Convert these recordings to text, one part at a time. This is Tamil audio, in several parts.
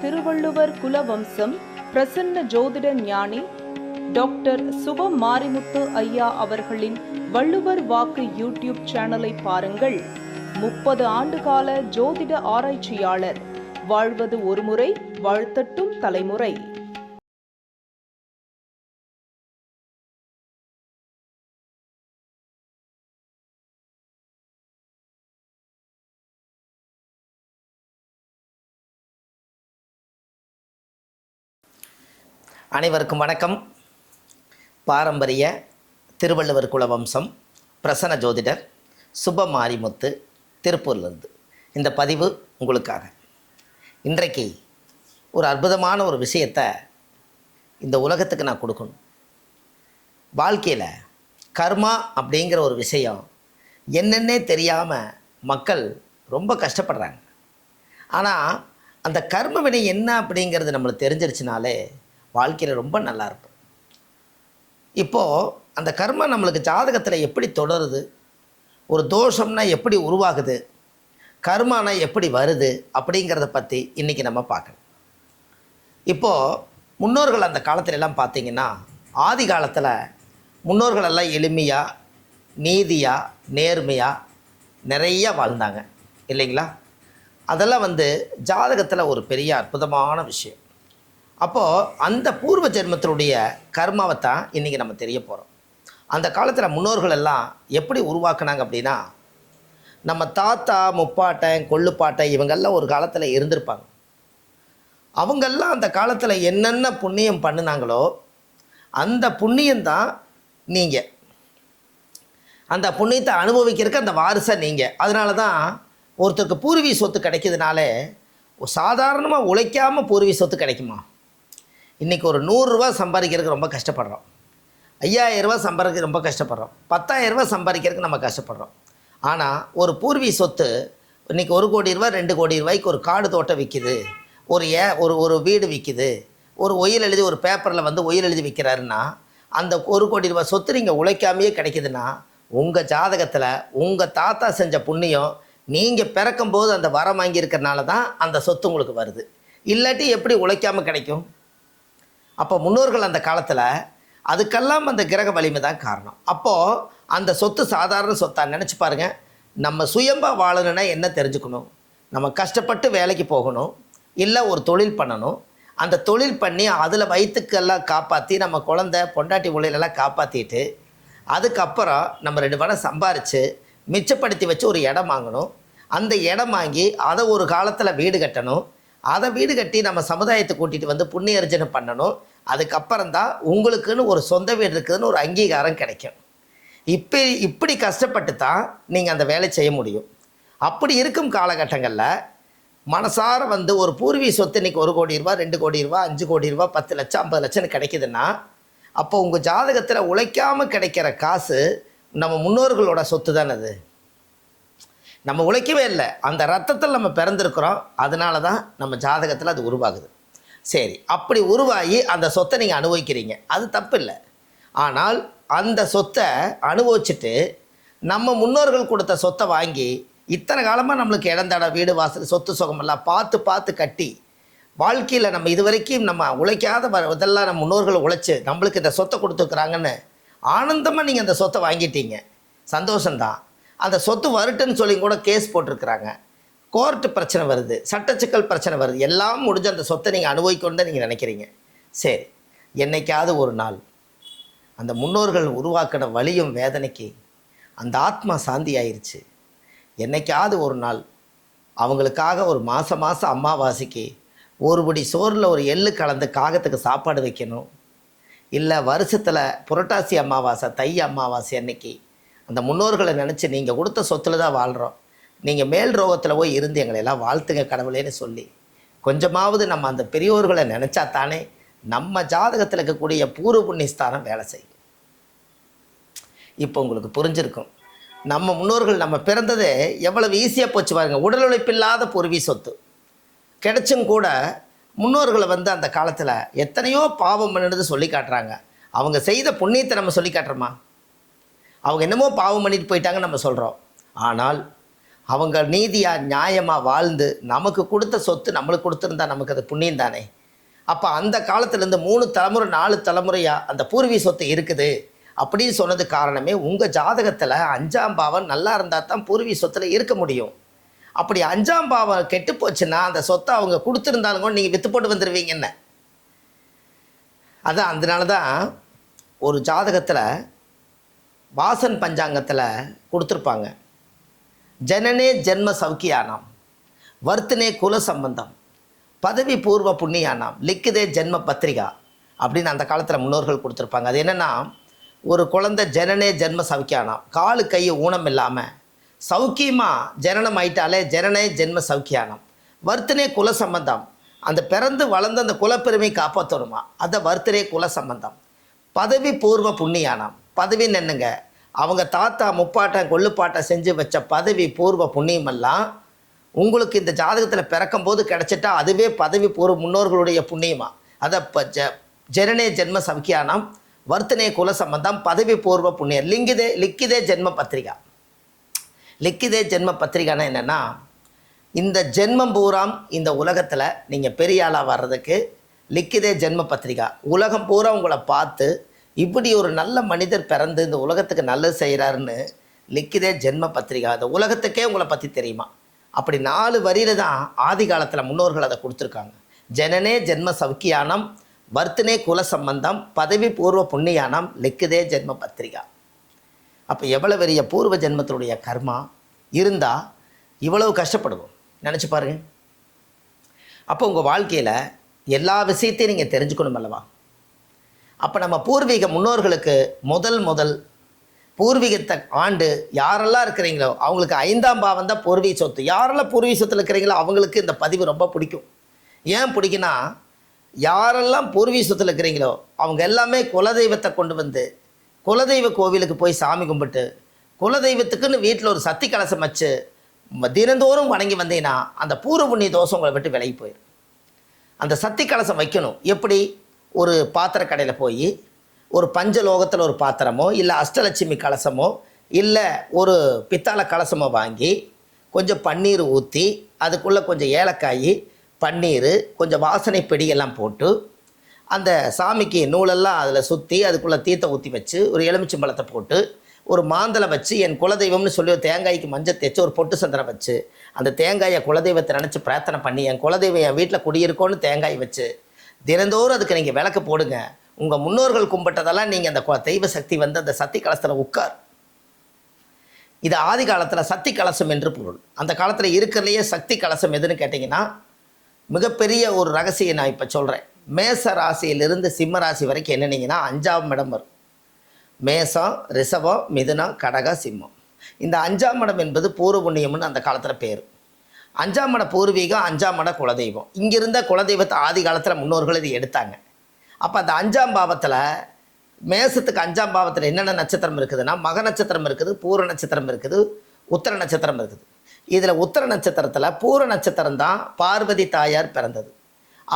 திருவள்ளுவர் குலவம்சம் பிரசன்ன ஜோதிட ஞானி டாக்டர் சுப மாரிமுத்து ஐயா அவர்களின் வள்ளுவர் வாக்கு யூடியூப் சேனலை பாருங்கள். முப்பது ஆண்டுகால ஜோதிட ஆராய்ச்சியாளர். வாழ்வது ஒருமுறை வாழ்த்தட்டும் தலைமுறை. அனைவருக்கும் வணக்கம். பாரம்பரிய திருவள்ளுவர் குலவம்சம் பிரசன்ன ஜோதிடர் சுப மாரிமுத்து திருப்பூர்லேருந்து. இந்த பதிவு உங்களுக்காக. இன்றைக்கு ஒரு அற்புதமான ஒரு விஷயத்தை இந்த உலகத்துக்கு நான் கொடுக்கணும். வாழ்க்கையில் கர்மா அப்படிங்கிற ஒரு விஷயம் என்னென்னே தெரியாமல் மக்கள் ரொம்ப கஷ்டப்படுறாங்க. ஆனால் அந்த கர்ம வினை என்ன அப்படிங்கிறது நம்மளுக்கு தெரிஞ்சிருச்சுனாலே வாழ்க்கையில் ரொம்ப நல்லா இருக்கும் இப்போது அந்த கர்மம் நம்மளுக்கு ஜாதகத்தில் எப்படி தொடருது? ஒரு தோஷம்னா எப்படி உருவாகுது? கர்மானா எப்படி வருது? அப்படிங்கிறத பற்றி இன்றைக்கி நம்ம பார்க்கணும் இப்போது முன்னோர்கள் அந்த காலத்திலெல்லாம் பார்த்திங்கன்னா ஆதி காலத்தில் முன்னோர்களெல்லாம் எளிமையாக நீதியாக நேர்மையாக நிறைய வாழ்ந்தாங்க. இல்லைங்களா? அதெல்லாம் வந்து ஜாதகத்தில் ஒரு பெரிய அற்புதமான விஷயம். அப்போது அந்த பூர்வ ஜென்மத்தினுடைய கர்மாவை தான் இன்றைக்கி நம்ம தெரிய போகிறோம் அந்த காலத்தில் முன்னோர்கள் எல்லாம் எப்படி உருவாக்குனாங்க அப்படின்னா நம்ம தாத்தா முப்பாட்டன் கொள்ளுப்பாட்டன் இவங்கெல்லாம் ஒரு காலத்தில் இருந்திருப்பாங்க. அவங்கெல்லாம் அந்த காலத்தில் என்னென்ன புண்ணியம் பண்ணினாங்களோ அந்த புண்ணியந்தான் நீங்கள் அந்த புண்ணியத்தை அனுபவிக்கிறதுக்கு அந்த வாரிசை நீங்கள் அதனால தான் ஒருத்தருக்கு பூர்வீக சொத்து கிடைக்கிறதுனாலே சாதாரணமாக உழைக்காமல் பூர்வீக சொத்து கிடைக்குமா? இன்றைக்கி ஒரு நூறுரூவா சம்பாதிக்கிறதுக்கு ரொம்ப கஷ்டப்படுறோம். ஐயாயிரரூவா சம்பாதிக்க ரொம்ப கஷ்டப்படுறோம். பத்தாயிரரூவா சம்பாதிக்கிறதுக்கு நம்ம கஷ்டப்படுறோம். ஆனால் ஒரு பூர்வீக சொத்து இன்றைக்கி ஒரு கோடி ரூபா ரெண்டு கோடி ரூபாய்க்கு ஒரு காடு தோட்டம் விற்கிது ஒரு ஏ ஒரு ஒரு வீடு விற்கிது ஒரு ஒயில் எழுதி ஒரு பேப்பரில் வந்து ஒயில் எழுதி விற்கிறாருன்னா அந்த ஒரு கோடி ரூபாய் சொத்து நீங்கள் உழைக்காமையே கிடைக்குதுன்னா உங்கள் ஜாதகத்தில் உங்கள் தாத்தா செஞ்ச புண்ணியம் நீங்கள் பிறக்கும்போது அந்த வரம் வாங்கியிருக்கிறனால தான் அந்த சொத்து உங்களுக்கு வருது. இல்லாட்டி எப்படி உழைக்காமல் கிடைக்கும்? அப்போ முன்னோர்கள் அந்த காலத்தில் அதுக்கெல்லாம் அந்த கிரக வலிமை தான் காரணம். அப்போது அந்த சொத்து சாதாரண சொத்தா? நினச்சி பாருங்கள் நம்ம சுயம்பாக வாழணுன்னா என்ன தெரிஞ்சுக்கணும்? நம்ம கஷ்டப்பட்டு வேலைக்கு போகணும். இல்லை ஒரு தொழில் பண்ணணும். அந்த தொழில் பண்ணி அதில் வயிற்றுக்கெல்லாம் காப்பாற்றி நம்ம குழந்த பொண்டாட்டி உலையிலெல்லாம் காப்பாற்றிட்டு அதுக்கப்புறம் நம்ம ரெண்டு பணம் சம்பாரித்து மிச்சப்படுத்தி வச்சு ஒரு இடம் வாங்கணும். அந்த இடம் வாங்கி அதை ஒரு காலத்தில் வீடு கட்டணும். அதை வீடு கட்டி நம்ம சமுதாயத்தை கூட்டிகிட்டு வந்து புண்ணிய பண்ணணும். அதுக்கப்புறம் தான் உங்களுக்குன்னு ஒரு சொந்த வீடு இருக்குதுன்னு ஒரு அங்கீகாரம் கிடைக்கும். இப்போ இப்படி கஷ்டப்பட்டு தான் நீங்கள் அந்த வேலை செய்ய முடியும். அப்படி இருக்கும் காலகட்டங்களில் மனசார வந்து ஒரு பூர்வீக சொத்து இன்றைக்கி ஒரு கோடி ரூபா ரெண்டு கோடி ரூபா அஞ்சு கோடி ரூபா பத்து லட்சம் ஐம்பது லட்சம்னு கிடைக்குதுன்னா அப்போ உங்கள் ஜாதகத்தில் உழைக்காமல் கிடைக்கிற காசு நம்ம முன்னோர்களோட சொத்து தானே அது? நம்ம உழைக்கவே இல்லை. அந்த ரத்தத்தில் நம்ம பிறந்திருக்கிறோம். அதனால தான் நம்ம ஜாதகத்தில் அது உருவாகுது. சரி அப்படி உருவாகி அந்த சொத்தை நீங்கள் அனுபவிக்கிறீங்க. அது தப்பு இல்லை ஆனால் அந்த சொத்தை அனுபவிச்சுட்டு நம்ம முன்னோர்கள் கொடுத்த சொத்தை வாங்கி இத்தனை காலமாக நம்மளுக்கு இழந்தாட வீடு வாசல் சொத்து சுகமெல்லாம் பார்த்து பார்த்து கட்டி வாழ்க்கையில் நம்ம இது வரைக்கும் நம்ம உழைக்காத வ- இதெல்லாம் நம்ம முன்னோர்கள் உழைச்சி நம்மளுக்கு இந்த சொத்தை கொடுத்துருக்குறாங்கன்னு ஆனந்தமாக நீங்கள் அந்த சொத்தை வாங்கிட்டீங்க. சந்தோஷம்தான். அந்த சொத்து வருட்டுன்னு சொல்லி கூட கேஸ் போட்டிருக்கிறாங்க. கோர்ட்டு பிரச்சனை வருது சட்டச்சிக்கல் பிரச்சனை வருது. எல்லாம் முடிஞ்ச அந்த சொத்தை நீங்கள் அனுபவிக்கணும்னு நீங்கள் நினைக்கிறீங்க. சரி என்னைக்காவது ஒரு நாள் அந்த முன்னோர்கள் உருவாக்கின வழியும் வேதனைக்கு அந்த ஆத்மா சாந்தி ஆயிடுச்சு என்னைக்காவது ஒரு நாள் அவங்களுக்காக ஒரு மாதம் மாதம் அம்மாவாசைக்கு ஒருபடி சோறில் ஒரு எள்ளு கலந்து காகத்துக்கு சாப்பாடு வைக்கணும். இல்லை வருஷத்தில் புரட்டாசி அமாவாசை தை அமாவாசை அன்னைக்கு அந்த முன்னோர்களை நினச்சி நீங்கள் கொடுத்த சொத்தில் தான் வாழ்கிறோம் நீங்கள் மேல் ரோகத்தில் போய் இருந்து எங்களை எல்லாம் வாழ்த்துங்க கடவுளேன்னு சொல்லி கொஞ்சமாவது நம்ம அந்த பெரியோர்களை நினச்சா தானே நம்ம ஜாதகத்தில் இருக்கக்கூடிய பூர்வ புண்ணியஸ்தானம் வேலை செய்யும். இப்போ உங்களுக்கு புரிஞ்சிருக்கும். நம்ம முன்னோர்கள் நம்ம பிறந்ததே எவ்வளவு ஈஸியாக போச்சு பாருங்க. உடல் உழைப்பில்லாத பூர்வீக சொத்து. கிடைச்சும் கூட முன்னோர்களை வந்து அந்த காலத்தில் எத்தனையோ பாவம் பண்ணுறது சொல்லி காட்டுறாங்க. அவங்க செய்த புண்ணியத்தை நம்ம சொல்லி காட்டுறோமா? அவங்க என்னமோ பாவம் பண்ணிட்டு போயிட்டாங்கன்னு நம்ம சொல்கிறோம் ஆனால் அவங்க நீதியாக நியாயமாக வாழ்ந்து நமக்கு கொடுத்த சொத்து நம்மளுக்கு கொடுத்துருந்தா நமக்கு அது புண்ணியம் தானே? அப்போ அந்த காலத்துலேருந்து மூணு தலைமுறை நாலு தலைமுறையாக அந்த பூர்வீக சொத்து இருக்குது. அப்படின்னு சொன்னது காரணமே உங்கள் ஜாதகத்தில் அஞ்சாம் பாவம் நல்லா இருந்தால் தான் பூர்வீக சொத்தில் இருக்க முடியும். அப்படி அஞ்சாம் பாவம் கெட்டு போச்சுன்னா அந்த சொத்தை அவங்க கொடுத்துருந்தாலும் நீங்கள் விற்று போட்டு வந்துடுவீங்க என்ன? அதான் அதனால தான் ஒரு ஜாதகத்தில் வாசன் பஞ்சாங்கத்தில் கொடுத்துருப்பாங்க. ஜனனே ஜென்ம சௌக்கியானாம். வர்த்தனே குல சம்பந்தம். பதவி பூர்வ புண்ணியானாம். லிக்குதே ஜென்ம பத்திரிகா அப்படின்னு அந்த காலத்தில் முன்னோர்கள் கொடுத்துருப்பாங்க. அது என்னென்னா ஒரு குழந்தை ஜனனே ஜென்ம சௌக்கியானாம். காலு கை ஊனம் இல்லாமல் சௌக்கியமாக ஜனனம் ஆயிட்டாலே ஜனனே ஜென்ம சௌக்கியானம். வர்த்தனே குல சம்பந்தம். அந்த பிறந்து வளர்ந்த அந்த குலப்பெருமை காப்பாற்றணுமா அதை வர்த்தனே குல சம்பந்தம். பதவி பூர்வ புண்ணியானம். பதவின்னு என்னங்க? அவங்க தாத்தா முப்பாட்டம் கொள்ளுப்பாட்டம் செஞ்சு வச்ச பதவி பூர்வ புண்ணியமெல்லாம் உங்களுக்கு இந்த ஜாதகத்தில் பிறக்கும்போது கிடச்சிட்டா அதுவே பதவி பூர்வ முன்னோர்களுடைய புண்ணியமா? அதை இப்போ ஜ ஜனனே ஜென்ம சௌக்கியானம் வர்த்தனே குல சம்பந்தம் பதவி பூர்வ புண்ணியம். லிங்கிதே லிக்கிதே ஜென்ம பத்திரிகா. லிக்கிதே ஜென்ம பத்திரிகானா என்னென்னா இந்த ஜென்மம் பூராம் இந்த உலகத்தில் நீங்கள் பெரிய ஆளாக வர்றதுக்கு லிக்கிதே ஜென்ம பத்திரிகா. உலகம் பூரா உங்களை பார்த்து இப்படி ஒரு நல்ல மனிதர் பிறந்து இந்த உலகத்துக்கு நல்லது செய்கிறாருன்னு லிக்கிதே ஜென்ம பத்திரிகா. இந்த உலகத்துக்கே உங்களை பற்றி தெரியுமா? அப்படி நாலு வரியில் தான் ஆதி காலத்தில் முன்னோர்கள் அதை கொடுத்துருக்காங்க. ஜனனே ஜென்ம சௌக்கியானம் வர்த்தனே குல சம்பந்தம் பதவி பூர்வ புண்ணியானம் லிக்குதே ஜென்ம பத்திரிகா. அப்போ எவ்வளோ பெரிய பூர்வ ஜென்மத்தினுடைய கர்மா இருந்தால் இவ்வளவு கஷ்டப்படுவோம். நினச்சி பாருங்க. அப்போ உங்கள் வாழ்க்கையில் எல்லா விஷயத்தையும் நீங்கள் தெரிஞ்சுக்கணும் அல்லவா? அப்போ நம்ம பூர்வீக முன்னோர்களுக்கு முதல் முதல் பூர்வீகத்தை ஆண்டு யாரெல்லாம் இருக்கிறீங்களோ அவங்களுக்கு ஐந்தாம் பாவம் தான் பூர்வீக சொத்து. யாரெல்லாம் பூர்வீக சொத்தில் இருக்கிறீங்களோ அவங்களுக்கு இந்த பதிவு ரொம்ப பிடிக்கும். ஏன் பிடிக்குன்னா யாரெல்லாம் பூர்வீக சொத்தில் இருக்கிறீங்களோ அவங்க எல்லாமே குலதெய்வத்தை கொண்டு வந்து குலதெய்வ கோவிலுக்கு போய் சாமி கும்பிட்டு குலதெய்வத்துக்குன்னு வீட்டில் ஒரு சக்தி கலசம் வச்சு தினந்தோறும் வணங்கி வந்தீங்கன்னா அந்த பூர்வ புண்ணிய தோஷம் உங்களை விட்டு விலகி போயிடும் அந்த சக்தி கலசம் வைக்கணும். எப்படி? ஒரு பாத்திர கடையில் போய் ஒரு பஞ்சலோகத்தில் ஒரு பாத்திரமோ இல்லை அஷ்டலட்சுமி கலசமோ இல்லை ஒரு பித்தாள கலசமோ வாங்கி கொஞ்சம் பன்னீர் ஊற்றி அதுக்குள்ளே கொஞ்சம் ஏலக்காய் பன்னீர் கொஞ்சம் வாசனை பெடியெல்லாம் போட்டு அந்த சாமிக்கு நூலெல்லாம் அதில் சுற்றி அதுக்குள்ளே தீர்த்த ஊற்றி வச்சு ஒரு எலுமிச்சம்பழத்தை போட்டு ஒரு மாந்தலை வச்சு என் குலதெய்வம்னு சொல்லி ஒரு தேங்காய்க்கு மஞ்சள் தேய்ச்சி ஒரு பொட்டு சந்திரம் வச்சு அந்த தேங்காயை குலதெய்வத்தை நினச்சி பிரார்த்தனை பண்ணி என் குலதெய்வம் என் வீட்டில் குடியிருக்கோன்னு தேங்காய் வச்சு தினந்தோறும் அதுக்கு நீங்கள் விளக்கு போடுங்க. உங்கள் முன்னோர்கள் கும்பிட்டதெல்லாம் நீங்கள் அந்த தெய்வ சக்தி வந்து அந்த சக்தி கலசத்தில் உட்கார். இது ஆதி காலத்தில் சக்தி கலசம் என்று பொருள். அந்த காலத்தில் இருக்கிறதுலையே சக்தி கலசம் எதுன்னு கேட்டிங்கன்னா மிகப்பெரிய ஒரு ரகசியம் நான் இப்போ சொல்கிறேன் மேச ராசியிலிருந்து சிம்ம ராசி வரைக்கும் என்னென்னீங்கன்னா அஞ்சாம் இடம் வரும். மேசம் ரிஷபம் மிதுனம் கடக சிம்மம். இந்த அஞ்சாம் இடம் என்பது பூர்வ புண்ணியம்னு அந்த காலத்தில் பேர். அஞ்சாம் மட பூர்வீகம் அஞ்சாம் மட குலதெய்வம். இங்கிருந்த குலதெய்வத்தை ஆதி காலத்தில் முன்னோர்கள் இது எடுத்தாங்க. அப்போ அந்த அஞ்சாம் பாவத்தில் மேசத்துக்கு அஞ்சாம் பாவத்தில் என்னென்ன நட்சத்திரம் இருக்குதுன்னா மக நட்சத்திரம் இருக்குது பூர நட்சத்திரம் இருக்குது உத்தர நட்சத்திரம் இருக்குது. இதில் உத்தர நட்சத்திரத்தில் பூர நட்சத்திரம் தான் பார்வதி தாயார் பிறந்தது.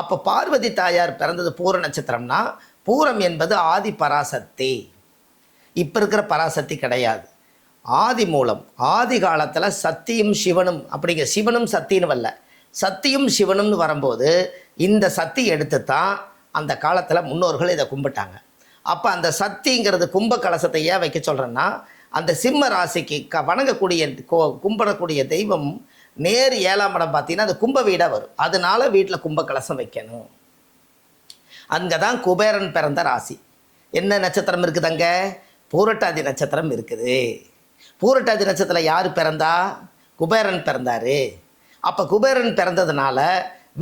அப்போ பார்வதி தாயார் பிறந்தது பூர நட்சத்திரம்னா பூரம் என்பது ஆதி பராசக்தி. இப்போ இருக்கிற பராசக்தி கிடையாது. ஆதி மூலம் ஆதி காலத்தில் சத்தியும் சிவனும் அப்படிங்கிற சிவனும் சத்தின்னு வரல. சத்தியும் சிவனும்னு வரும்போது இந்த சக்தி எடுத்து தான் அந்த காலத்தில் முன்னோர்கள் இதை கும்பிட்டாங்க. அப்போ அந்த சக்திங்கிறது கும்ப கலசத்தை ஏன் வைக்க சொல்கிறேன்னா அந்த சிம்ம ராசிக்கு க வணங்கக்கூடிய கோ- கும்பிடக்கூடிய தெய்வம் நேர் ஏழாம் இடம் பார்த்தீங்கன்னா அது கும்ப வீடாக வரும். அதனால வீட்டில் கும்ப கலசம் வைக்கணும். அங்கே தான் குபேரன் பிறந்த ராசி. என்ன நட்சத்திரம் இருக்குது அங்கே பூரட்டாதி நட்சத்திரம் இருக்குது. பூரட்டாதி நட்சத்திரத்தில் யார் பிறந்தா? குபேரன் பிறந்தாரு. அப்போ குபேரன் பிறந்ததுனால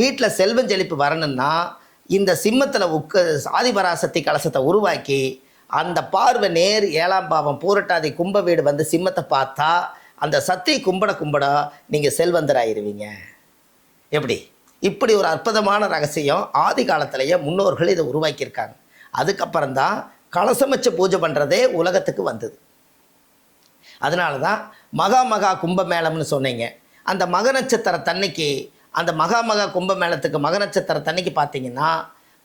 வீட்டில் செல்வம் செழிப்பு வரணும்னா இந்த சிம்மத்தில் உக்க ஆதிபராசக்தி கலசத்தை உருவாக்கி அந்த பார்வை நேர் ஏழாம் பாவம் பூரட்டாதி கும்ப வீடு வந்து சிம்மத்தை பார்த்தா அந்த சக்தி கும்பிட கும்பிட நீங்கள் செல்வந்தராயிருவீங்க. எப்படி? இப்படி ஒரு அற்புதமான ரகசியம் ஆதி காலத்திலேயே முன்னோர்கள் இதை உருவாக்கியிருக்காங்க. அதுக்கப்புறம் தான் கலசம் வச்சு பூஜை பண்ணுறதே உலகத்துக்கு வந்தது. அதனால தான் மகா மகா கும்பமேளம்னு சொன்னீங்க. அந்த மக நட்சத்திர தன்னைக்கு அந்த மகா மகா கும்பமேளத்துக்கு மக நட்சத்திர தன்னைக்கு பார்த்தீங்கன்னா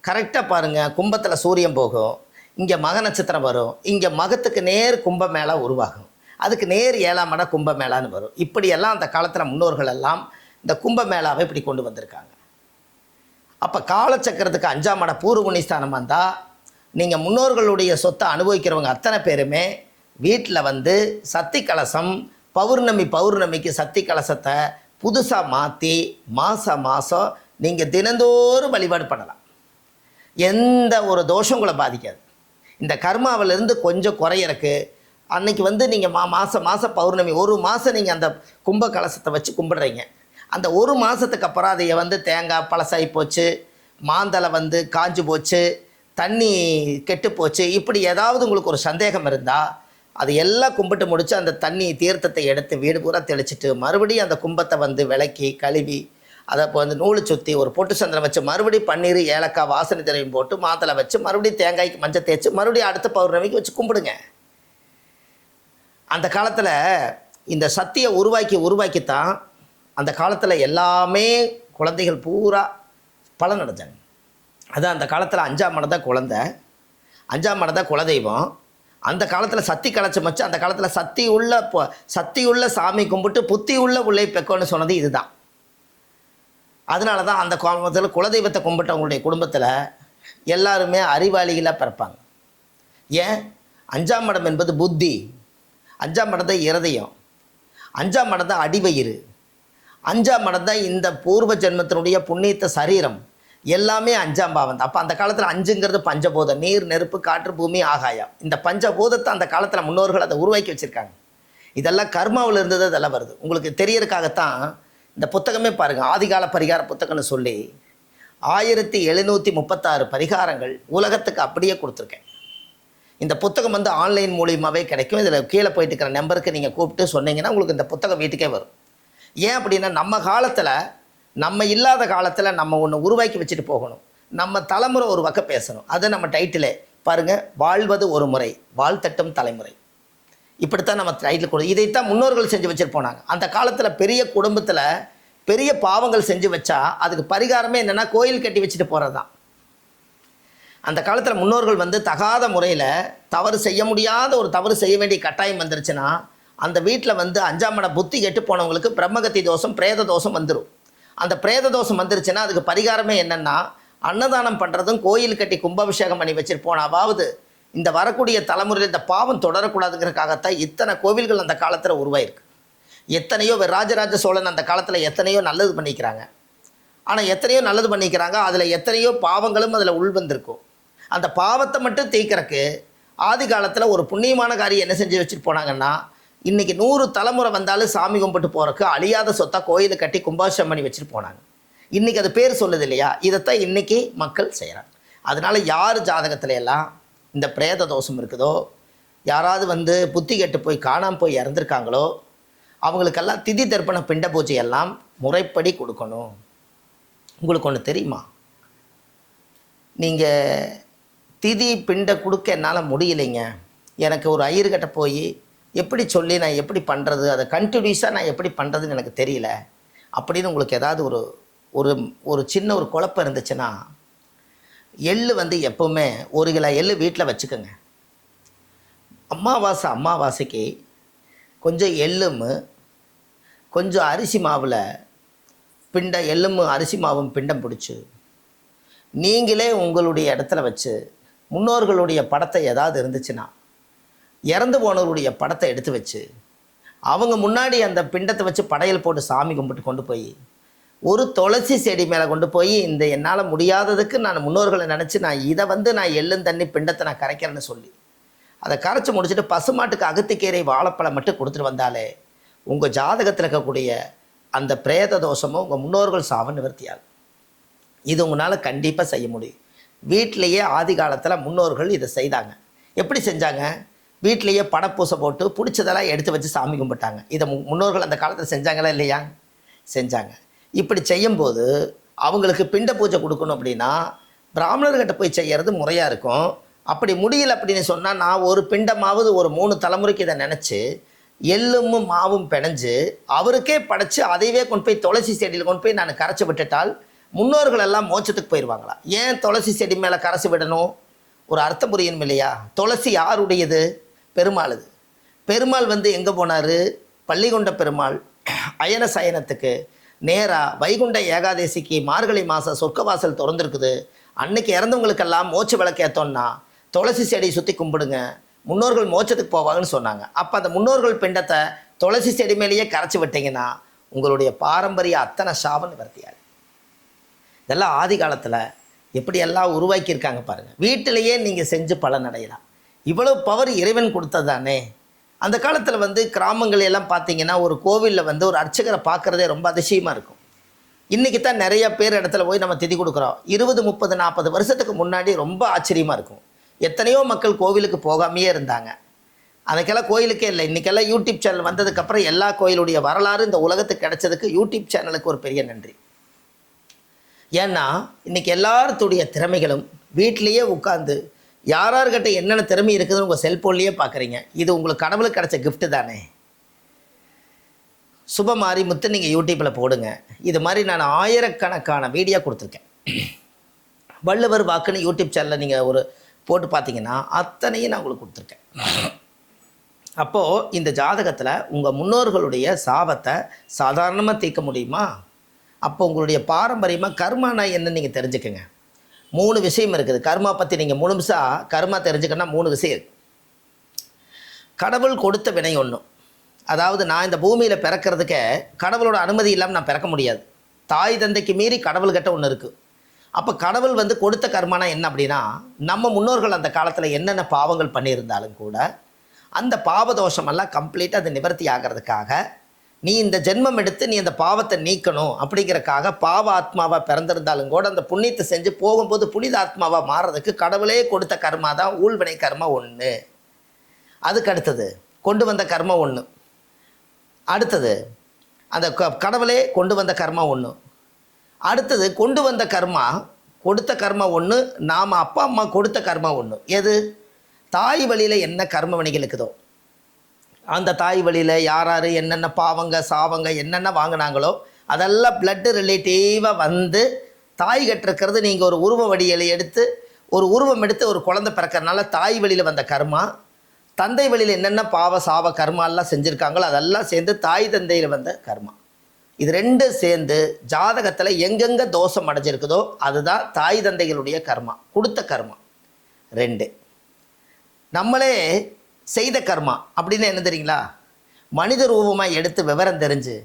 கரெக்டாக பாருங்கள் கும்பத்தில் சூரியன் போகும் இங்கே மக நட்சத்திரம் வரும் இங்கே மகத்துக்கு நேர் கும்பமேளா உருவாகும். அதுக்கு நேர் ஏழாம் இடம் கும்பமேளான்னு வரும். இப்படியெல்லாம் அந்த காலத்தில் முன்னோர்கள் எல்லாம் இந்த கும்பமேளாவை இப்படி கொண்டு வந்திருக்காங்க. அப்போ காலச்சக்கரத்துக்கு அஞ்சாம் இடம் பூர்வ புண்ணியஸ்தானம் வந்தால் நீங்கள் முன்னோர்களுடைய சொத்தை அனுபவிக்கிறவங்க அத்தனை பேருமே வீட்டில் வந்து சக்தி கலசம் பௌர்ணமி பௌர்ணமிக்கு சக்தி கலசத்தை புதுசாக மாற்றி மாதம் மாதம் நீங்கள் தினந்தோறும் வழிபாடு பண்ணலாம். எந்த ஒரு தோஷம் உங்களை பாதிக்காது. இந்த கர்மாவிலேருந்து கொஞ்சம் குறையிறக்கு அன்னைக்கு வந்து நீங்கள் மா மாதம் மாதம் பௌர்ணமி ஒரு மாதம் நீங்கள் அந்த கும்ப கலசத்தை வச்சு கும்பிடுறீங்க. அந்த ஒரு மாதத்துக்கு அப்புறம் அதை வந்து தேங்காய் பழசாகி போச்சு மாந்தலை வந்து காஞ்சு போச்சு தண்ணி கெட்டு போச்சு இப்படி ஏதாவது உங்களுக்கு ஒரு சந்தேகம் இருந்தால் அது எல்லாம் கும்பிட்டு முடித்து அந்த தண்ணி தீர்த்தத்தை எடுத்து வீடு பூரா தெளிச்சிட்டு மறுபடியும் அந்த கும்பத்தை வந்து விளக்கி கழுவி அதை இப்போ வந்து நூலு சுற்றி ஒரு பொட்டு சந்திரம் வச்சு மறுபடியும் பன்னீர் ஏலக்காய் வாசனை திரையும் போட்டு மாத்தலை வச்சு மறுபடியும் தேங்காய்க்கு மஞ்சள் தேய்ச்சி மறுபடியும் அடுத்த பௌர்ணமிக்கு வச்சு கும்பிடுங்க. அந்த காலத்தில் இந்த சத்தியை உருவாக்கி உருவாக்கித்தான் அந்த காலத்தில் எல்லாமே குழந்தைகள் பூரா பலன் அடைஞ்சாங்க அதான் அந்த காலத்தில் அஞ்சாம் மடம் தான் குழந்தை. அஞ்சாம் மடம் தான் குலதெய்வம். அந்த காலத்தில் சக்தி கலைச்சம் வச்சு அந்த காலத்தில் சக்தி உள்ள பொ- சக்தி உள்ள சாமி கும்பிட்டு புத்தி உள்ள உள்ளே பெக்கோன்னு சொன்னது இதுதான். அதனால தான் அந்த குடும்பத்தில் குலதெய்வத்தை கும்பிட்டவங்களுடைய குடும்பத்தில் எல்லாருமே அறிவாளிகளாக பிறப்பாங்க. ஏன்? அஞ்சாம் மடம் என்பது புத்தி அஞ்சாம் மடம் தான் இருதயம் அஞ்சாம் மடம் தான் அடிவயிறு அஞ்சாம் மடம் தான் இந்த பூர்வ ஜென்மத்தினுடைய புண்ணியத்த சரீரம். எல்லாமே அஞ்சாம் பாவம் தான். அப்போ அந்த காலத்தில் அஞ்சுங்கிறது பஞ்சபூதம். நீர் நெருப்பு காற்று பூமி ஆகாயம். இந்த பஞ்சபூதத்தை அந்த காலத்தில் முன்னோர்கள் அதை உருவாக்கி வச்சுருக்காங்க. இதெல்லாம் கர்மாவில் இருந்தது அதெல்லாம் வருது. உங்களுக்கு தெரியறதுக்காகத்தான் இந்த புத்தகமே பாருங்கள் ஆதிகால பரிகார புத்தகம்னு சொல்லி ஆயிரத்தி எழுநூற்றி முப்பத்தாறு பரிகாரங்கள் உலகத்துக்கு அப்படியே கொடுத்துருக்கேன். இந்த புத்தகம் வந்து ஆன்லைன் மூலியமாகவே கிடைக்கும். இதில் கீழே போயிட்டு இருக்கிற நம்பருக்கு நீங்கள் கூப்பிட்டு சொன்னீங்கன்னா உங்களுக்கு இந்த புத்தகம் வீட்டுக்கே வரும். ஏன் அப்படின்னா நம்ம காலத்தில் நம்ம இல்லாத காலத்தில் நம்ம ஒன்று உருவாக்கி வச்சுட்டு போகணும். நம்ம தலைமுறை ஒரு பக்கம் பேசணும். அது நம்ம டைட்டிலே பாருங்கள் வாழ்வது ஒரு முறை வாழ்த்தட்டும் தலைமுறை. இப்படித்தான் நம்ம டைட்டில் கொடு இதைத்தான் முன்னோர்கள் செஞ்சு வச்சுட்டு போனாங்க அந்த காலத்தில் பெரிய குடும்பத்தில் பெரிய பாவங்கள் செஞ்சு வச்சா அதுக்கு பரிகாரமே என்னென்னா கோயில் கட்டி வச்சுட்டு போகிறது தான் அந்த காலத்தில் முன்னோர்கள் வந்து தகாத முறையில் தவறு செய்ய முடியாத ஒரு தவறு செய்ய வேண்டிய கட்டாயம் வந்துருச்சுன்னா அந்த வீட்டில் வந்து அஞ்சாம் மட புத்தி கெட்டு போனவங்களுக்கு பிரம்மகத்தி தோஷம் பிரேத தோஷம் வந்துடும் அந்த பிரேத தோஷம் வந்துருச்சுன்னா அதுக்கு பரிகாரமே என்னென்னா அன்னதானம் பண்ணுறதும் கோயில் கட்டி கும்பாபிஷேகம் பண்ணி வச்சுட்டு போனாவாவது இந்த வரக்கூடிய தலைமுறையில் இந்த பாவம் தொடரக்கூடாதுங்கிறதுக்காகத்தான் இத்தனை கோவில்கள் அந்த காலத்தில் உருவாயிருக்கு. எத்தனையோ ராஜராஜ சோழன் அந்த காலத்தில் எத்தனையோ நல்லது பண்ணிக்கிறாங்க. ஆனால் எத்தனையோ நல்லது பண்ணிக்கிறாங்க அதில் எத்தனையோ பாவங்களும் அதில் உள்வந்திருக்கும் அந்த பாவத்தை மட்டும் தீக்கிறக்கு ஆதி காலத்தில் ஒரு புண்ணியமான காரியம் என்ன செஞ்சு வச்சுட்டு போனாங்கன்னா இன்றைக்கி நூறு தலைமுறை வந்தாலும் சாமி கும்பிட்டு போகிறக்கு அழியாத சொத்தா கோயிலை கட்டி கும்பாஷம் பண்ணி வச்சுட்டு போனாங்க. இன்றைக்கி அது பேர் சொல்லுது இல்லையா? இதைத்தான் இன்றைக்கி மக்கள் செய்கிறாங்க அதனால் யார் ஜாதகத்துல எல்லாம் இந்த பிரேத தோஷம் இருக்குதோ யாராவது வந்து புத்தி கெட்டு போய் காணாமல் போய் இறந்துருக்காங்களோ அவங்களுக்கெல்லாம் திதி தர்ப்பண பிண்ட பூஜை எல்லாம் முறைப்படி கொடுக்கணும். உங்களுக்கு ஒன்று தெரியுமா? நீங்கள் திதி பிண்டை கொடுக்க என்னால் முடியலைங்க. எனக்கு ஒரு ஐயர்கிட்ட போய் எப்படி சொல்லி நான் எப்படி பண்ணுறது அதை கண்டினியூஸாக நான் எப்படி பண்ணுறதுன்னு எனக்கு தெரியல. அப்படின்னு உங்களுக்கு ஏதாவது ஒரு ஒரு ஒரு சின்ன ஒரு குழப்பம் இருந்துச்சுன்னா எள் வந்து எப்போவுமே ஒரு கிலோ எள் வீட்டில் வச்சுக்கோங்க. அமாவாசை அம்மாவாசைக்கு கொஞ்சம் எள்ளும் கொஞ்சம் அரிசி மாவில் பிண்ட எள்ளும் அரிசி மாவும் பிண்டம் பிடிச்சி நீங்களே உங்களுடைய இடத்துல வச்சு முன்னோர்களுடைய படத்தை ஏதாவது இருந்துச்சுன்னா இறந்து போனவருடைய படத்தை எடுத்து வச்சு அவங்க முன்னாடி அந்த பிண்டத்தை வச்சு படையல் போட்டு சாமி கும்பிட்டு கொண்டு போய் ஒரு துளசி செடி மேலே கொண்டு போய் இந்த என்னால் முடியாததுக்கு நான் முன்னோர்களை நினச்சி நான் இதை வந்து நான் எள்ளும் தண்ணி பிண்டத்தை நான் கரைக்கிறேன்னு சொல்லி அதை கரைச்சி முடிச்சுட்டு பசுமாட்டுக்கு அகத்திக்கீரை வாழைப்பழம் மட்டும் கொடுத்துட்டு வந்தாலே உங்கள் ஜாதகத்தில் இருக்கக்கூடிய அந்த பிரேத தோஷமும் உங்கள் முன்னோர்கள் சாவ நிவர்த்தியாகும். இது உங்களால் கண்டிப்பாக செய்ய முடியும். வீட்டிலேயே ஆதி காலத்தில் முன்னோர்கள் இதை செய்தாங்க. எப்படி செஞ்சாங்க? வீட்டிலேயே படப்பூசை போட்டு பிடிச்சதெல்லாம் எடுத்து வச்சு சாமி கும்பிட்டாங்க. இதை மு- முன்னோர்கள் அந்த காலத்தில் செஞ்சாங்களா இல்லையா? செஞ்சாங்க. இப்படி செய்யும்போது அவங்களுக்கு பிண்ட பூஜை கொடுக்கணும் அப்படின்னா பிராமணர்கிட்ட போய் செய்கிறது முறையாக இருக்கும். அப்படி முடியல அப்படின்னு சொன்னால் நான் ஒரு பிண்டமாவது ஒரு மூணு தலைமுறைக்கு இதை நினச்சி எள்ளும் மாவும் பிணைஞ்சு அவருக்கே படைச்சு அதையவே கொண்டு போய் துளசி செடியில் கொண்டு போய் நான் கரைச்சி விட்டுட்டால் முன்னோர்கள் எல்லாம் மோச்சத்துக்கு போயிடுவாங்களா ஏன் துளசி செடி மேலே கரைச்சி விடணும்? ஒரு அர்த்தம் புரியணும் இல்லையா? துளசி யாருடையது? பெருமாள் இது பெருமாள் வந்து எங்கே போனார்? பள்ளிகொண்ட பெருமாள் அயன சயனத்துக்கு. நேராக வைகுண்ட ஏகாதசிக்கு மார்கழி மாதம் சொர்க்கவாசல் திறந்துருக்குது. அன்னைக்கு இறந்தவங்களுக்கெல்லாம் மோட்ச விளக்கேற்றோன்னா துளசி செடி சுற்றி கும்பிடுங்க. முன்னோர்கள் மோட்சத்துக்கு போவாங்கன்னு சொன்னாங்க. அப்போ அந்த முன்னோர்கள் பிண்டத்தை துளசி செடி மேலேயே கரைச்சி விட்டீங்கன்னா உங்களுடைய பாரம்பரிய அத்தனை சாபம் நிவர்த்தியாது இதெல்லாம் ஆதி காலத்தில் எப்படியெல்லாம் உருவாக்கியிருக்காங்க பாருங்கள் வீட்டிலையே நீங்கள் செஞ்சு பலன் அடையலாம் இவ்வளவு பவர் இறைவன் கொடுத்தது தானே அந்த காலத்தில் வந்து கிராமங்கள் எல்லாம் பார்த்தீங்கன்னா ஒரு கோவிலில் வந்து ஒரு அர்ச்சகரை பார்க்குறதே ரொம்ப அதிசயமாக இருக்கும். இன்றைக்கி தான் நிறைய பேர் இடத்துல போய் நம்ம திதி கொடுக்குறோம். இருபது முப்பது நாற்பது வருஷத்துக்கு முன்னாடி ரொம்ப ஆச்சரியமாக இருக்கும். எத்தனையோ மக்கள் கோவிலுக்கு போகாமையே இருந்தாங்க. அதுக்கெல்லாம் கோயிலுக்கே இல்லை. இன்றைக்கெல்லாம் யூடியூப் சேனல் வந்ததுக்கப்புறம் எல்லா கோயிலுடைய வரலாறு இந்த உலகத்துக்கு கிடைச்சதுக்கு யூடியூப் சேனலுக்கு ஒரு பெரிய நன்றி. ஏன்னா இன்றைக்கி எல்லாத்துடைய திறமைகளும் வீட்டிலேயே உட்காந்து யாரார்கிட்ட என்னென்ன திறமை இருக்குதுன்னு உங்கள் செல்ஃபோன்லேயே பார்க்குறீங்க இது உங்களுக்கு கடவுளுக்கு கிடச்ச கிஃப்ட்டு தானே. சுபமாரி முத்து நீங்கள் யூடியூப்பில் போடுங்க. இது மாதிரி நான் ஆயிரக்கணக்கான வீடியோ கொடுத்துருக்கேன். வள்ளுவர் வாக்குன்னு யூடியூப் சேனலில் நீங்கள் ஒரு போட்டு பார்த்தீங்கன்னா அத்தனையும் நான் உங்களுக்கு கொடுத்துருக்கேன். அப்போது இந்த ஜாதகத்தில் உங்கள் முன்னோர்களுடைய சாபத்தை சாதாரணமாக தீர்க்க முடியுமா? அப்போ உங்களுடைய பாரம்பரியமாக கர்மானா என்னன்னு நீங்கள் தெரிஞ்சுக்கங்க. மூணு விஷயம் இருக்குது. கர்மா பற்றி நீங்கள் முழுசாக கர்மா தெரிஞ்சுக்கணும்னா மூணு விஷயம் இருக்குது கடவுள் கொடுத்த வினை ஒன்று அதாவது நான் இந்த பூமியில் பிறக்கிறதுக்கே கடவுளோட அனுமதி இல்லாமல் நான் பிறக்க முடியாது. தாய் தந்தைக்கு மீறி கடவுள்கிட்ட ஒன்று இருக்குது அப்போ கடவுள் வந்து கொடுத்த கர்மானா என்ன அப்படின்னா நம்ம முன்னோர்கள் அந்த காலத்தில் என்னென்ன பாவங்கள் பண்ணியிருந்தாலும் கூட அந்த பாவதோஷமெல்லாம் கம்ப்ளீட்டாக அது நிவர்த்தி ஆகிறதுக்காக நீ இந்த ஜென்மம் எடுத்து நீ அந்த பாவத்தை நீக்கணும் அப்படிங்கிறக்காக பாவ ஆத்மாவாக பிறந்திருந்தாலும் கூட அந்த புண்ணியத்தை செஞ்சு போகும்போது புனித ஆத்மாவாக மாறுறதுக்கு கடவுளே கொடுத்த கர்மா தான் ஊழ்வினை கர்மா ஒன்று அதுக்கு அடுத்தது கொண்டு வந்த கர்மா ஒன்று அடுத்தது அந்த க- கடவுளே கொண்டு வந்த கர்மா ஒன்று அடுத்தது கொண்டு வந்த கர்மா கொடுத்த கர்மா ஒன்று நாம் அப்பா அம்மா கொடுத்த கர்மா ஒன்று எது? தாய் வழியில் என்ன கர்ம வினைகள் இருக்குதோ? அந்த தாய் வழியில் யார் யார் என்னென்ன பாவங்க சாவங்க என்னென்ன வாங்கினாங்களோ அதெல்லாம் பிளட்டு ரிலேட்டிவாக வந்து தாய் கட்டிருக்கிறது நீங்கள் ஒரு உருவ வடிகளை எடுத்து ஒரு உருவம் எடுத்து ஒரு குழந்தை பிறக்கறனால தாய் வழியில் வந்த கர்மா தந்தை வழியில் என்னென்ன பாவ சாவ கர்மாலாம் செஞ்சுருக்காங்களோ அதெல்லாம் சேர்ந்து தாய் தந்தையில் வந்த கர்மா. இது ரெண்டும் சேர்ந்து ஜாதகத்தில் எங்கெங்கே தோஷம் அடைஞ்சிருக்குதோ அதுதான் தாய் தந்தைகளுடைய கர்மா கொடுத்த கர்மா. ரெண்டு. நம்மளே செய்த கர்மா அப்படின்னு என்ன தெரியுங்களா? மனித ரூபமாக எடுத்து விவரம் தெரிஞ்சு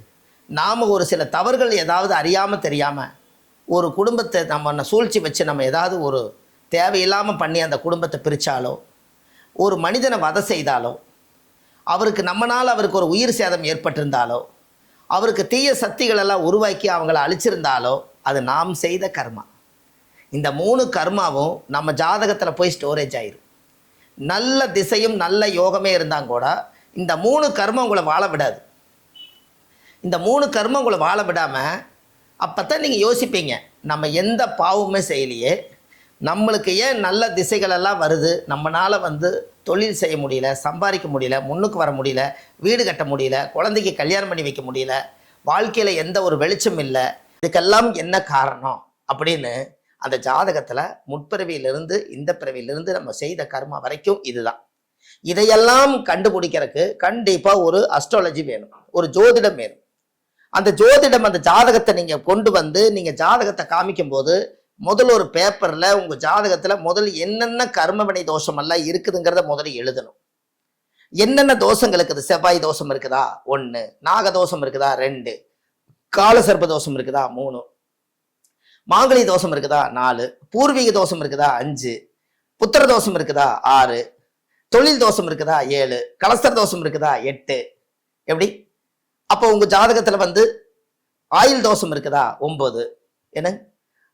நாம் ஒரு சில தவறுகள் ஏதாவது அறியாமல் தெரியாமல் ஒரு குடும்பத்தை நம்ம சூழ்ச்சி வச்சு நம்ம ஏதாவது ஒரு தேவையில்லாமல் பண்ணி அந்த குடும்பத்தை பிரித்தாலோ ஒரு மனிதனை வதை செய்தாலோ அவருக்கு நம்மனால் அவருக்கு ஒரு உயிர் சேதம் ஏற்பட்டிருந்தாலோ அவருக்கு தீய சக்திகளெல்லாம் உருவாக்கி அவங்கள அழிச்சிருந்தாலோ அது நாம் செய்த கர்மா. இந்த மூணு கர்மாவும் நம்ம ஜாதகத்தில் போய் ஸ்டோரேஜ் ஆயிரும். நல்ல திசையும் நல்ல யோகமே இருந்தாங்க கூட இந்த மூணு கர்மம் உங்களை வாழ விடாது. இந்த மூணு கர்மம் உங்களை வாழ விடாமல் அப்போ தான் நீங்கள் யோசிப்பீங்க நம்ம எந்த பாவமே செய்யலையே நம்மளுக்கு ஏன் நல்ல திசைகளெல்லாம் வருது நம்மளால் வந்து தொழில் செய்ய முடியல சம்பாதிக்க முடியல முன்னுக்கு வர முடியல வீடு கட்ட முடியல குழந்தைக்கு கல்யாணம் பண்ணி வைக்க முடியல வாழ்க்கையில் எந்த ஒரு வெளிச்சம் இல்லை இதுக்கெல்லாம் என்ன காரணம் அப்படின்னு அந்த ஜாதகத்தில் முற்பிறவியிலிருந்து இந்த பிறவியிலிருந்து நம்ம செய்த கர்மா வரைக்கும் இதுதான். இதையெல்லாம் கண்டுபிடிக்கிறதுக்கு கண்டிப்பாக ஒரு அஸ்ட்ராலஜி வேணும். ஒரு ஜோதிடம் வேணும். அந்த ஜோதிடம் அந்த ஜாதகத்தை நீங்கள் கொண்டு வந்து நீங்கள் ஜாதகத்தை காமிக்கும் போது ஒரு பேப்பரில் உங்கள் ஜாதகத்தில் முதல் என்னென்ன கர்மவினை தோஷம் எல்லாம் இருக்குதுங்கிறத முதல்ல எழுதணும். என்னென்ன தோஷங்கள் இருக்குது செவ்வாய் தோஷம் இருக்குதா? ஒன்று நாகதோஷம் இருக்குதா? ரெண்டு. காலசர்ப்ப தோஷம் இருக்குதா? மூணு. மாங்கலி தோஷம் இருக்குதா? நாலு. பூர்வீக தோஷம் இருக்குதா? அஞ்சு. புத்திர தோஷம் இருக்குதா? ஆறு. தொழில் தோஷம் இருக்குதா? ஏழு. கலஸ்தர தோஷம் இருக்குதா? எட்டு. எப்படி? அப்போ உங்க ஜாதகத்துல வந்து ஆயுள் தோஷம் இருக்குதா? ஒன்பது. என்ன?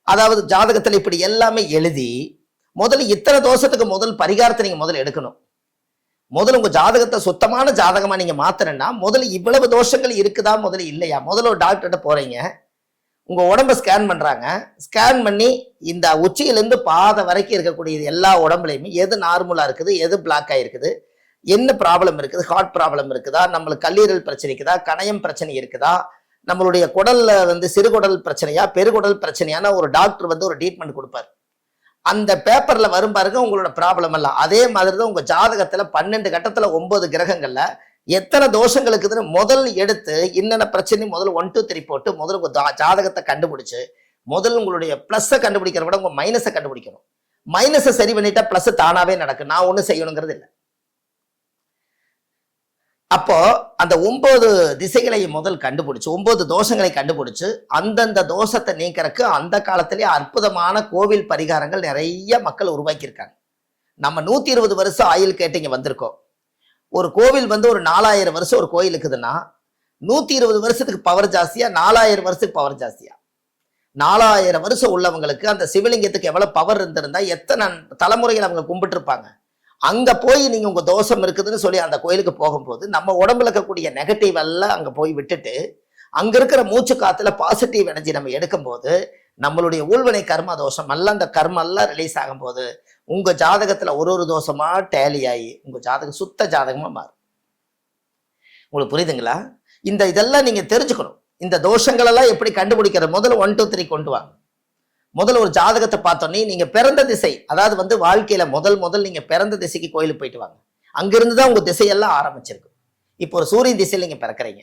அதாவது ஜாதகத்துல இப்படி எல்லாமே எழுதி முதல்ல இத்தனை தோஷத்துக்கு முதல் பரிகாரத்தை நீங்க முதல்ல எடுக்கணும். முதல்ல உங்க ஜாதகத்தை சுத்தமான ஜாதகமா நீங்க மாத்தணும்னா முதல்ல இவ்வளவு தோஷங்கள் இருக்குதா? முதல்ல இல்லையா? முதல்ல ஒரு டாக்டர்கிட்ட போறீங்க. உங்கள் உடம்ப ஸ்கேன் பண்ணுறாங்க ஸ்கேன் பண்ணி இந்த உச்சியிலேருந்து பாதை வரைக்கும் இருக்கக்கூடிய எல்லா உடம்புலையுமே எது நார்மலாக இருக்குது எது பிளாக் ஆகிருக்குது என்ன ப்ராப்ளம் இருக்குது ஹார்ட் ப்ராப்ளம் இருக்குதா நம்மளுக்கு கல்லீரல் பிரச்சனை இருக்குதா கணையம் பிரச்சனை இருக்குதா நம்மளுடைய குடல்ல வந்து சிறுகுடல் பிரச்சனையா பெருகுடல் பிரச்சனையான ஒரு டாக்டர் வந்து ஒரு ட்ரீட்மெண்ட் கொடுப்பார். அந்த பேப்பர்ல வரும் பாருங்க உங்களோட ப்ராப்ளம் எல்லாம். அதே மாதிரி தான் உங்க ஜாதகத்துல பன்னெண்டு கட்டத்துல ஒன்பது கிரகங்கள்ல எத்தனை தோஷங்கள் இருக்குதுன்னு முதல் எடுத்து என்னென்ன பிரச்சனையும் முதல்ல ஒன் டூ த்ரீ போட்டு முதல்ல உங்கள் ஜாதகத்தை கண்டுபிடிச்சு முதல்ல உங்களுடைய ப்ளஸ்ஸை கண்டுபிடிக்கிறத விட உங்கள் மைனஸை கண்டுபிடிக்கணும். மைனஸை சரி பண்ணிட்டா ப்ளஸ் தானாகவே நடக்கும். நான் ஒன்றும் செய்யணுங்கிறது இல்லை. அப்போ அந்த ஒன்பது திசைகளை முதல் கண்டுபிடிச்சு ஒன்பது தோஷங்களை கண்டுபிடிச்சு அந்தந்த தோஷத்தை நீக்கிறதுக்கு அந்த காலத்திலே அற்புதமான கோவில் பரிகாரங்கள் நிறைய மக்கள் உருவாக்கியிருக்காங்க. நம்ம நூத்தி இருபது வருஷம் ஆயுள் கேட்டீங்க வந்திருக்கோம். ஒரு கோவில் வந்து ஒரு நாலாயிரம் வருஷம் ஒரு கோயில் இருக்குதுன்னா நூத்தி இருபது வருஷத்துக்கு பவர் ஜாஸ்தியா நாலாயிரம் வருஷத்துக்கு பவர் ஜாஸ்தியா? நாலாயிரம் வருஷம் உள்ளவங்களுக்கு அந்த சிவலிங்கத்துக்கு எவ்வளவு பவர் இருந்திருந்தா எத்தனை தலைமுறைகள் அவங்க கும்பிட்டு இருப்பாங்க அங்க போய் நீங்க உங்க தோஷம் இருக்குதுன்னு சொல்லி அந்த கோயிலுக்கு போகும்போது நம்ம உடம்புல இருக்கக்கூடிய நெகட்டிவ் எல்லாம் அங்க போய் விட்டுட்டு அங்க இருக்கிற மூச்சு காத்துல பாசிட்டிவ் எனர்ஜி நம்ம எடுக்கும்போது நம்மளுடைய ஊழ்வினை கர்ம தோஷம் எல்லாம் அந்த கர்மம் எல்லாம் ரிலீஸ் ஆகும்போது உங்கள் ஜாதகத்தில் ஒரு ஒரு தோஷமா டேலி ஆகி உங்கள் ஜாதகம் சுத்த ஜாதகமாக மாறும். உங்களுக்கு புரியுதுங்களா? இந்த இதெல்லாம் நீங்கள் தெரிஞ்சுக்கணும். இந்த தோஷங்களெல்லாம் எப்படி கண்டுபிடிக்கிறது முதல்ல ஒன் டூ த்ரீ கொண்டு வாங்க. முதல்ல ஒரு ஜாதகத்தை பார்த்தோன்னே நீங்கள் பிறந்த திசை அதாவது வந்து வாழ்க்கையில முதல் முதல் நீங்கள் பிறந்த திசைக்கு கோயிலுக்கு போயிட்டு வாங்க. அங்கிருந்து தான் உங்க திசையெல்லாம் ஆரம்பிச்சிருக்கு. இப்போ ஒரு சூரிய திசையில் நீங்கள் பிறக்கிறீங்க.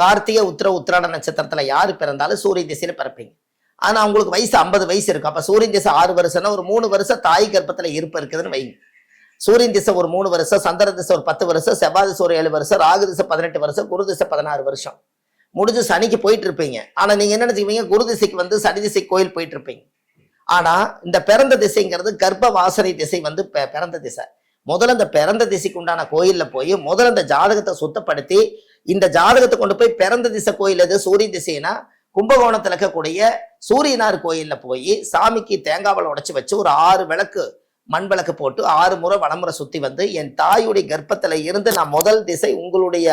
கார்த்திகை உத்திர உத்திராட நட்சத்திரத்தில் யார் பிறந்தாலும் சூரிய திசையில் பிறப்பீங்க. ஆனால் அவங்களுக்கு வயசு ஐம்பது வயசு இருக்கும் அப்போ சூரியன் திசை ஆறு வருஷம்னா ஒரு மூணு வருஷம் தாய் கர்ப்பத்தில் இருப்பு இருக்குதுன்னு வைங்க. சூரியன் திசை ஒரு மூணு வருஷம் சந்திர திசை ஒரு பத்து வருஷம் செவ்வாய் திசை ஒரு ஏழு வருஷம் ராகு திசை பதினெட்டு வருஷம் குரு திசை பதினாறு வருஷம். முடிஞ்சு சனிக்கு போயிட்டு இருப்பீங்க. ஆனால் நீங்கள் என்ன நினச்சிக்குவீங்க? குரு திசைக்கு வந்து சனி திசை கோயில் போயிட்டு இருப்பீங்க. ஆனால் இந்த பிறந்த திசைங்கிறது கர்ப்ப வாசனை திசை வந்து பெ- பிறந்த திசை. முதல்ல இந்த பிறந்த திசைக்கு உண்டான கோயிலில் போய் முதல்ல இந்த ஜாதகத்தை சுத்தப்படுத்தி இந்த ஜாதகத்தை கொண்டு போய் பிறந்த திசை கோயில் எது? சூரிய திசைனா கும்பகோணத்தில் இருக்கக்கூடிய சூரியனார் கோயிலில் போய் சாமிக்கு தேங்காவளை உடச்சி வச்சு ஒரு ஆறு விளக்கு மண் விளக்கு போட்டு ஆறு முறை வனமுறை சுற்றி வந்து என் தாயுடைய கர்ப்பத்தில் இருந்து நான் முதல் திசை உங்களுடைய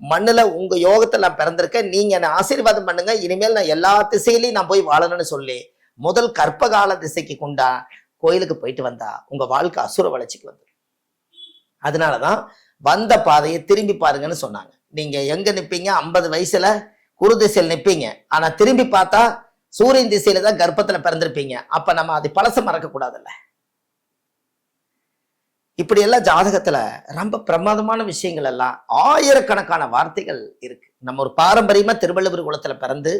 மண்ணில் உங்கள் யோகத்தில் நான் பிறந்திருக்கேன். நீங்கள் என்னை ஆசீர்வாதம் பண்ணுங்க. இனிமேல் நான் எல்லா திசையிலையும் நான் போய் வாழணும்னு சொல்லி முதல் கற்பகால திசைக்கு கொண்டா கோயிலுக்கு போயிட்டு வந்தா உங்கள் வாழ்க்கை அசுர வளர்ச்சிக்கு வந்து அதனால தான் வந்த பாதையை திரும்பி பாருங்கன்னு சொன்னாங்க. நீங்கள் எங்கே நிற்பீங்க ஐம்பது வயசில் குரு திசையில் நிற்பீங்க ஆனால் திரும்பி பார்த்தா சூரியன் திசையில தான் கர்ப்பத்துல பிறந்திருப்பீங்க. அப்ப நம்ம அது பழச மறக்க கூடாதுல்ல இப்படி எல்லாம் ஜாதகத்துல ரொம்ப பிரமாதமான விஷயங்கள் எல்லாம் ஆயிரக்கணக்கான வார்த்தைகள் இருக்கு. நம்ம ஒரு பாரம்பரியமா திருவள்ளுவர் குலத்துல பிறந்து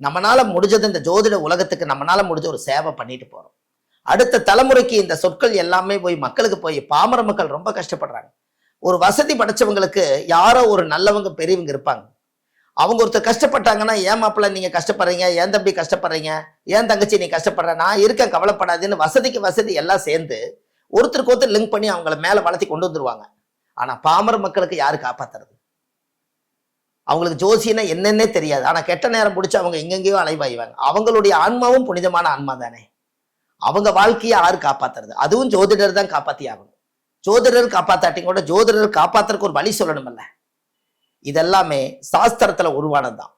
நம்மனால முடிஞ்சது இந்த ஜோதிட உலகத்துக்கு நம்மனால முடிஞ்ச ஒரு சேவை பண்ணிட்டு போறோம். அடுத்த தலைமுறைக்கு இந்த சொற்கள் எல்லாமே போய் மக்களுக்கு போய் பாமர மக்கள் ரொம்ப கஷ்டப்படுறாங்க. ஒரு வசதி படைச்சவங்களுக்கு யாரோ ஒரு நல்லவங்க பெரியவங்க இருப்பாங்க. அவங்க ஒருத்தர் கஷ்டப்பட்டாங்கன்னா ஏன் மாப்பிள்ள நீங்க கஷ்டப்படுறீங்க? ஏன் தம்பி கஷ்டப்படுறீங்க? ஏன் தங்கச்சி நீ கஷ்டப்படுற? நான் இருக்கேன் கவலைப்படாதுன்னு வசதிக்கு வசதி எல்லாம் சேர்ந்து ஒருத்தருக்கு ஒருத்தர் லிங்க் பண்ணி அவங்கள மேல வளர்த்தி கொண்டு வந்துருவாங்க. ஆனா பாமர மக்களுக்கு யாரு காப்பாத்துறது? அவங்களுக்கு ஜோசினா என்னன்னே தெரியாது. ஆனா கெட்ட நேரம் பிடிச்சி அவங்க எங்கெங்கேயோ அலைவாய்வாங்க அவங்களுடைய ஆன்மாவும் புனிதமான ஆன்மா தானே? அவங்க வாழ்க்கையை யாரு காப்பாத்துறது? அதுவும் ஜோதிடர் தான் காப்பாத்தி ஆகணும் ஜோதிடர் காப்பாத்தாட்டி கூட ஜோதிடர் காப்பாத்துறதுக்கு ஒரு வழி சொல்லணும்ல இதெல்லாமே சாஸ்திரத்துல உருவானதுதான்.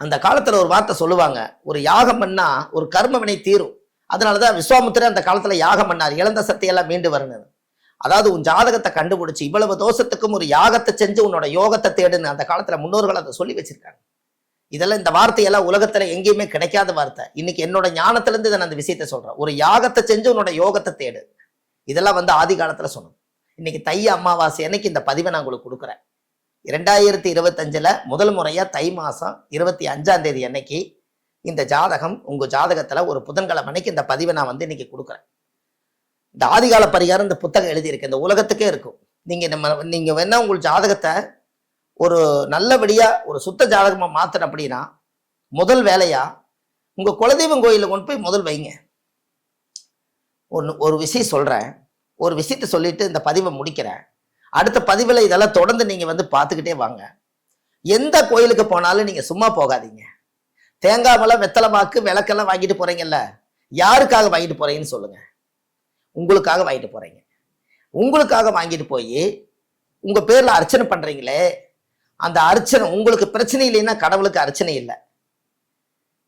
அந்த காலத்துல ஒரு வார்த்தை சொல்லுவாங்க ஒரு யாகம் பண்ணா ஒரு கர்மவினை தீரும். அதனாலதான் விஸ்வாமுத்திரர் அந்த காலத்துல யாகம் பண்ணார் இழந்த சக்தியெல்லாம் மீண்டு வரணும் அதாவது உன் ஜாதகத்தை கண்டுபிடிச்சு இவ்வளவு தோஷத்துக்கும் ஒரு யாகத்தை செஞ்சு உன்னோட யோகத்தை தேடுன்னு அந்த காலத்துல முன்னோர்கள் அதை சொல்லி வச்சிருக்காங்க. இதெல்லாம் இந்த வார்த்தையெல்லாம் உலகத்துல எங்கேயுமே கிடைக்காத வார்த்தை. இன்னைக்கு என்னோட ஞானத்துல இருந்து இதை நான் அந்த விஷயத்த சொல்றேன். ஒரு யாகத்தை செஞ்சு உன்னோட யோகத்தை தேடு. இதெல்லாம் வந்து ஆதி காலத்துல சொன்னது. இன்னைக்கு தை அமாவாசை அன்னைக்கு இந்த பதிவை நான் உங்களுக்கு கொடுக்குறேன். இரண்டாயிரத்தி இருபத்தஞ்சில் முதல் முறையாக தை மாதம் இருபத்தி அஞ்சாம் தேதி அன்னைக்கு இந்த ஜாதகம் உங்கள் ஜாதகத்தில் ஒரு புதன்கிழமை அன்னைக்கு இந்த பதிவை நான் வந்து இன்னைக்கு கொடுக்குறேன். இந்த ஆதிகால பரிகாரம் இந்த புத்தகம் எழுதியிருக்கு. இந்த உலகத்துக்கே இருக்கும். நீங்கள் நம்ம நீங்கள் வேணால் உங்கள் ஜாதகத்தை ஒரு நல்லபடியாக ஒரு சுத்த ஜாதகமாக மாத்தணும் அப்படின்னா முதல் வேலையாக உங்கள் குலதெய்வம் கோயிலில் கொண்டு போய் முதல் வைங்க. ஒன்று ஒரு விஷயம் சொல்கிறேன் ஒரு விஷயத்த சொல்லிட்டு இந்த பதிவை முடிக்கிறேன். அடுத்த பதிவில் இதெல்லாம் தொடர்ந்து நீங்கள் வந்து பார்த்துக்கிட்டே வாங்க. எந்த கோயிலுக்கு போனாலும் நீங்கள் சும்மா போகாதீங்க. தேங்காய் மலை வெத்தலை மாக்கு விளக்கெல்லாம் வாங்கிட்டு போகிறீங்கல்ல யாருக்காக வாங்கிட்டு போகிறீங்கன்னு சொல்லுங்கள் உங்களுக்காக வாங்கிட்டு போகிறீங்க உங்களுக்காக வாங்கிட்டு போய் உங்கள் பேரில் அர்ச்சனை பண்ணுறீங்களே அந்த அர்ச்சனை உங்களுக்கு பிரச்சனை இல்லைன்னா கடவுளுக்கு அர்ச்சனை இல்லை.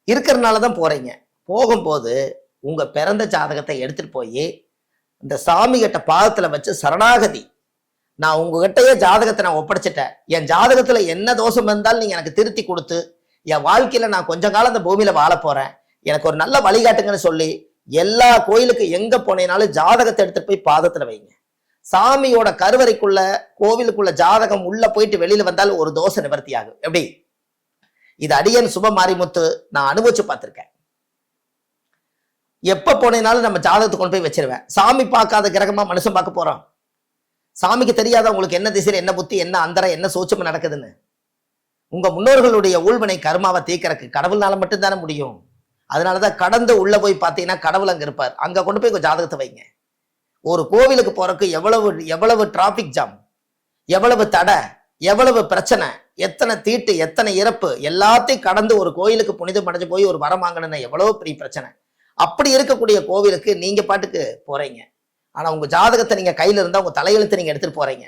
இருக்கிறனால தான் போகிறீங்க போகும்போது உங்கள் பிறந்த ஜாதகத்தை எடுத்துகிட்டு போய் இந்த சாமி கிட்ட பாதத்துல வச்சு சரணாகதி நான் உங்ககிட்டயே ஜாதகத்தை நான் ஒப்படைச்சிட்டேன். என் ஜாதகத்துல என்ன தோஷம் இருந்தாலும் நீங்க எனக்கு திருத்தி கொடுத்து என் வாழ்க்கையில நான் கொஞ்ச காலம் அந்த பூமியில வாழ போறேன். எனக்கு ஒரு நல்ல வழிகாட்டுங்கன்னு சொல்லி எல்லா கோயிலுக்கு எங்க போனேனாலும் ஜாதகத்தை எடுத்துட்டு போய் பாதத்துல வைங்க. சாமியோட கருவறைக்குள்ள கோவிலுக்குள்ள ஜாதகம் உள்ள போயிட்டு வெளியில வந்தால் ஒரு தோசை நிவர்த்தி ஆகும். எப்படி? இது அடியன் சுப மாரிமுத்து நான் அனுபவிச்சு பார்த்திருக்கேன். எப்ப போனேனாலும் நம்ம ஜாதகத்தை கொண்டு போய் வச்சிருவேன். சாமி பார்க்காத கிரகமா மனுஷன் பார்க்க போறோம். சாமிக்கு தெரியாத உங்களுக்கு என்ன திசையில் என்ன புத்தி என்ன அந்தரம் என்ன சூட்சம் நடக்குதுன்னு? உங்க முன்னோர்களுடைய ஊழ்வினை கர்மாவை தீக்கிறக்கு கடவுள்னால மட்டும்தானே முடியும். அதனாலதான் கடந்து உள்ள போய் பார்த்தீங்கன்னா கடவுள் அங்க இருப்பார். அங்க கொண்டு போய் ஜாதகத்தை வைங்க. ஒரு கோவிலுக்கு போறதுக்கு எவ்வளவு எவ்வளவு டிராபிக் ஜாம் எவ்வளவு தடை எவ்வளவு பிரச்சனை எத்தனை தீட்டு எத்தனை இறப்பு எல்லாத்தையும் கடந்து ஒரு கோயிலுக்கு புனிதம் அடைஞ்சு போய் ஒரு வரம் வாங்கணும்னா எவ்வளவு பெரிய பிரச்சனை. அப்படி இருக்கக்கூடிய கோவிலுக்கு நீங்க பாட்டுக்கு போறீங்க. ஆனால் உங்கள் ஜாதகத்தை நீங்கள் கையில் இருந்தால் உங்கள் தலையெழுத்தை நீங்கள் எடுத்துகிட்டு போகிறீங்க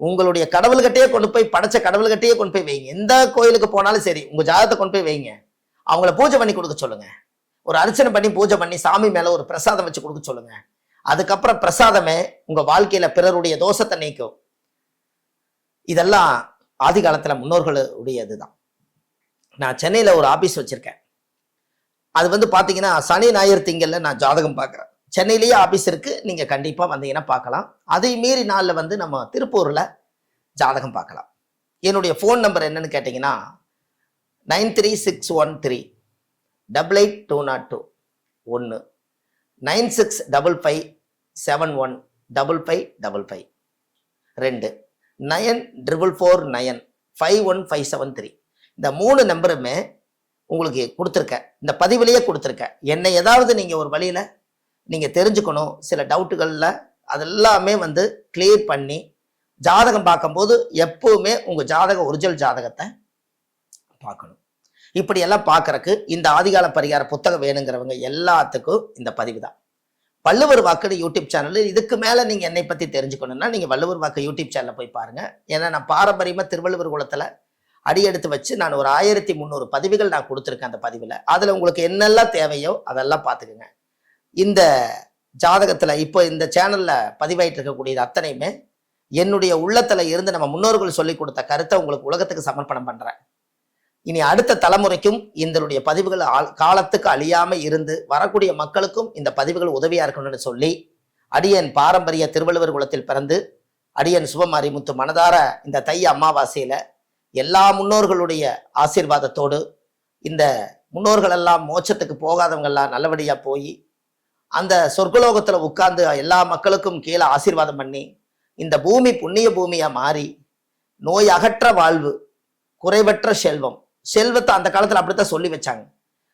உங்களுடைய கடவுள்கிட்டயே கொண்டு போய் படைச்ச கடவுள்கிட்டயே கொண்டு போய் வைங்க. எந்த கோயிலுக்கு போனாலும் சரி உங்கள் ஜாதகத்தை கொண்டு போய் வைங்க. அவங்கள பூஜை பண்ணி கொடுக்க சொல்லுங்கள் ஒரு அர்ச்சனை பண்ணி பூஜை பண்ணி சாமி மேலே ஒரு பிரசாதம் வச்சு கொடுக்க சொல்லுங்கள் அதுக்கப்புறம் பிரசாதமே உங்கள் வாழ்க்கையில் பிறருடைய தோஷத்தை நீக்கும். இதெல்லாம் ஆதி காலத்தில் முன்னோர்களுடைய இதுதான் நான் சென்னையில் ஒரு ஆபீஸ் வச்சுருக்கேன். அது வந்து பார்த்தீங்கன்னா சனி ஞாயிறு திங்களில் நான் ஜாதகம் பார்க்குறேன் சென்னையிலேயே ஆஃபீஸ் இருக்குது நீங்கள் கண்டிப்பாக வந்தீங்கன்னா பார்க்கலாம். அதை மீறி நாளில் வந்து நம்ம திருப்பூரில் ஜாதகம் பார்க்கலாம். என்னுடைய ஃபோன் நம்பர் என்னன்னு கேட்டிங்கன்னா nine three six one three double eight two nought two ஒன்று nine six double five seven one double five double five ரெண்டு. Nine triple four nine five one five seven three இந்த மூணு நம்பருமே உங்களுக்கு கொடுத்துருக்கேன். இந்த பதிவிலேயே கொடுத்துருக்கேன். என்னை ஏதாவது நீங்கள் ஒரு வழியில் நீங்கள் தெரிஞ்சுக்கணும் சில டவுட்டுகளில் அதெல்லாமே வந்து கிளியர் பண்ணி ஜாதகம் பார்க்கும்போது எப்போவுமே உங்கள் ஜாதக ஒரிஜினல் ஜாதகத்தை பார்க்கணும். இப்படியெல்லாம் பார்க்குறக்கு பார்க்கறக்கு இந்த ஆதிகால பரிகார புத்தகம் வேணுங்கிறவங்க எல்லாத்துக்கும் இந்த பதிவு தான். வள்ளுவர் வாக்குன்னு யூடியூப் சேனலில் இதுக்கு மேலே நீங்கள் என்னை பற்றி தெரிஞ்சுக்கணுன்னா நீங்கள் வள்ளுவர் வாக்கு யூடியூப் சேனலில் போய் பாருங்கள் ஏன்னா நான் பாரம்பரியமாக திருவள்ளுவர் குலத்தில் அடியெடுத்து வச்சு நான் ஒரு ஆயிரத்தி முந்நூறு பதிவுகள் நான் கொடுத்துருக்கேன் அந்த பதிவில். அதில் உங்களுக்கு என்னெல்லாம் தேவையோ அதெல்லாம் பார்த்துக்குங்க. இந்த ஜாதகத்தில் இப்போ இந்த சேனலில் பதிவாயிட்டு இருக்கக்கூடியது அத்தனையுமே என்னுடைய உள்ளத்தில் இருந்து நம்ம முன்னோர்கள் சொல்லி கொடுத்த கருத்தை உங்களுக்கு உலகத்துக்கு சமர்ப்பணம் பண்ணுறேன் இனி அடுத்த தலைமுறைக்கும் இதனுடைய பதிவுகள் ஆள்- காலத்துக்கு அழியாமல் இருந்து வரக்கூடிய மக்களுக்கும் இந்த பதிவுகள் உதவியாக இருக்கணும்னு சொல்லி அடியன் பாரம்பரிய திருவள்ளுவர் குலத்தில் பிறந்து அடியன் சுபமாரிமுத்து மனதார இந்த தை அமாவாசையில் எல்லா முன்னோர்களுடைய ஆசீர்வாதத்தோடு இந்த முன்னோர்களெல்லாம் மோட்சத்துக்கு போகாதவங்கெல்லாம் எல்லாம் போய் அந்த சொர்க்கலோகத்தில் உட்கார்ந்து எல்லா மக்களுக்கும் கீழே ஆசீர்வாதம் பண்ணி இந்த பூமி புண்ணிய பூமியாக மாறி நோய் அகற்ற வாழ்வு குறைவற்ற செல்வம். செல்வத்தை அந்த காலத்தில் அப்படித்தான் சொல்லி வச்சாங்க.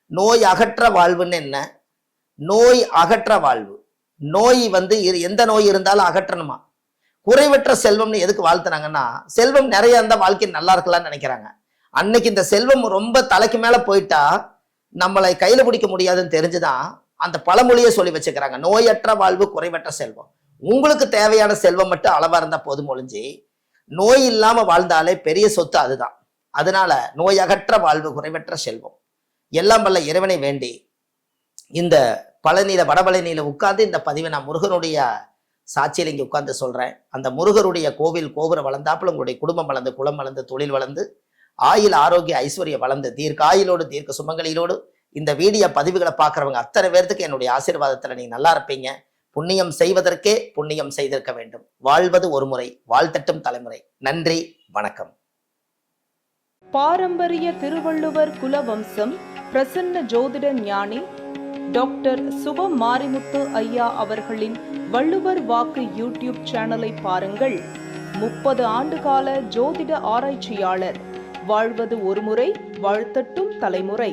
நோய் அகற்ற வாழ்வுன்னு என்ன? நோய் அகற்ற வாழ்வு. நோய் வந்து இரு- எந்த நோய் இருந்தாலும் அகற்றணுமா? குறைவற்ற செல்வம்னு எதுக்கு வாழ்த்துனாங்கன்னா செல்வம் நிறைய இருந்தால் வாழ்க்கை நல்லா இருக்கலாம்னு நினைக்கிறாங்க. அன்னைக்கு இந்த செல்வம் ரொம்ப தலைக்கு மேலே போயிட்டா நம்மளை கையில் பிடிக்க முடியாதுன்னு தெரிஞ்சுதான் அந்த பழமொழியை சொல்லி வச்சுக்கிறாங்க. நோயற்ற வாழ்வு குறைவற்ற செல்வம். உங்களுக்கு தேவையான செல்வம் மட்டும் அளவா இருந்தா போதும் ஒழிஞ்சு நோய் இல்லாம வாழ்ந்தாலே பெரிய சொத்து அதுதான். அதனால நோயகற்ற வாழ்வு குறைவற்ற செல்வம். எல்லாம் வல்ல இறைவனை வேண்டி இந்த பழனியில வடபழனியில உட்கார்ந்து இந்த பதிவை நான் முருகனுடைய சாட்சியில் இங்கே உட்கார்ந்து சொல்றேன். அந்த முருகருடைய கோவில் கோபுரம் வளர்ந்தாப்புல உங்களுடைய குடும்பம் வளர்ந்து குலம் வளர்ந்து தொழில் வளர்ந்து ஆயுள் ஆரோக்கிய ஐஸ்வர்யம் வளர்ந்து தீர்க்க ஆயிலோடு தீர்க்க சுமங்களிலோடு இந்த வீடியோ பதிவுகளை பார்க்குறவங்க அத்தனை பேர்த்துக்கு என்னுடைய ஆசீர்வாதத்துல நீங்கள் நல்லா இருப்பீங்க. புண்ணியம் செய்வதற்கே புண்ணியம் செய்திருக்க வேண்டும். வாழ்வது ஒரு முறை வாழ்த்தட்டும் தலைமுறை. நன்றி வணக்கம். பாரம்பரிய திருவள்ளுவர் குலவம்சம் பிரசன்ன ஜோதிட ஞானி டாக்டர் சுப மாரிமுத்து ஐயா அவர்களின் வள்ளுவர் வாக்கு யூடியூப் சேனலை பாருங்கள். முப்பது ஆண்டுகால ஜோதிட ஆராய்ச்சியாளர். வாழ்வது ஒருமுறை வாழ்த்தட்டும் தலைமுறை.